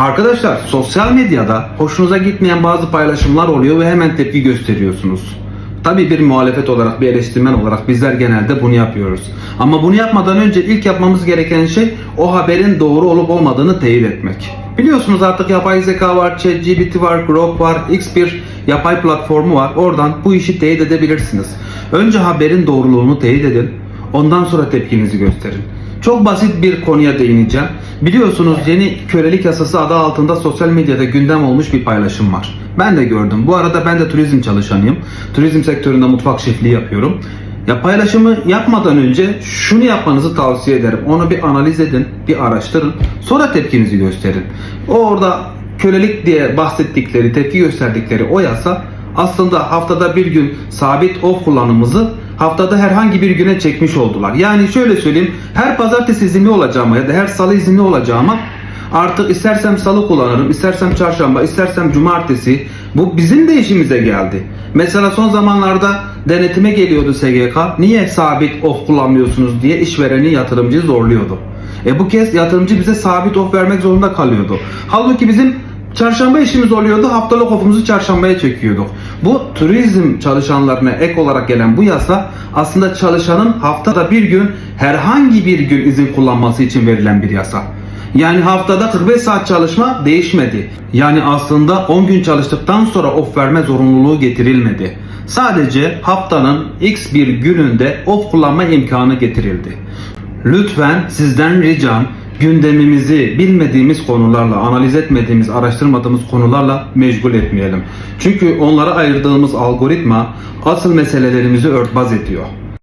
Arkadaşlar sosyal medyada hoşunuza gitmeyen bazı paylaşımlar oluyor ve hemen tepki gösteriyorsunuz. Tabii bir muhalefet olarak, bir eleştirmen olarak bizler genelde bunu yapıyoruz. Ama bunu yapmadan önce ilk yapmamız gereken şey o haberin doğru olup olmadığını teyit etmek. Biliyorsunuz artık yapay zeka var, ChatGPT var, Grok var, X bir yapay platformu var. Oradan bu işi teyit edebilirsiniz. Önce haberin doğruluğunu teyit edin. Ondan sonra tepkinizi gösterin. Çok basit bir konuya değineceğim. Biliyorsunuz yeni kölelik yasası adı altında sosyal medyada gündem olmuş bir paylaşım var. Ben de gördüm. Bu arada ben de turizm çalışanıyım. Turizm sektöründe mutfak şefliği yapıyorum. Ya paylaşımı yapmadan önce şunu yapmanızı tavsiye ederim. Onu bir analiz edin, bir araştırın. Sonra tepkinizi gösterin. O orada kölelik diye bahsettikleri, tepki gösterdikleri o yasa aslında haftada bir gün sabit off kullanımımızı haftada herhangi bir güne çekmiş oldular. Yani şöyle söyleyeyim, her pazartesi izinli olacağıma ya da her salı izinli olacağıma artık istersem salı kullanırım, istersem çarşamba, istersem cumartesi. Bu bizim de işimize geldi. Mesela son zamanlarda denetime geliyordu SGK. Niye sabit off kullanmıyorsunuz diye işvereni yatırımcıyı zorluyordu. E bu kez yatırımcı bize sabit off vermek zorunda kalıyordu. Halbuki bizim Çarşamba işimiz oluyordu. Haftalık ofumuzu çarşambaya çekiyorduk. Bu turizm çalışanlarına ek olarak gelen bu yasa aslında çalışanın haftada bir gün herhangi bir gün izin kullanması için verilen bir yasa. Yani haftada 45 saat çalışma değişmedi. Yani aslında 10 gün çalıştıktan sonra off verme zorunluluğu getirilmedi. Sadece haftanın x bir gününde off kullanma imkanı getirildi. Lütfen sizden ricam gündemimizi bilmediğimiz konularla, analiz etmediğimiz, araştırmadığımız konularla meşgul etmeyelim. Çünkü onlara ayırdığımız algoritma asıl meselelerimizi örtbas ediyor.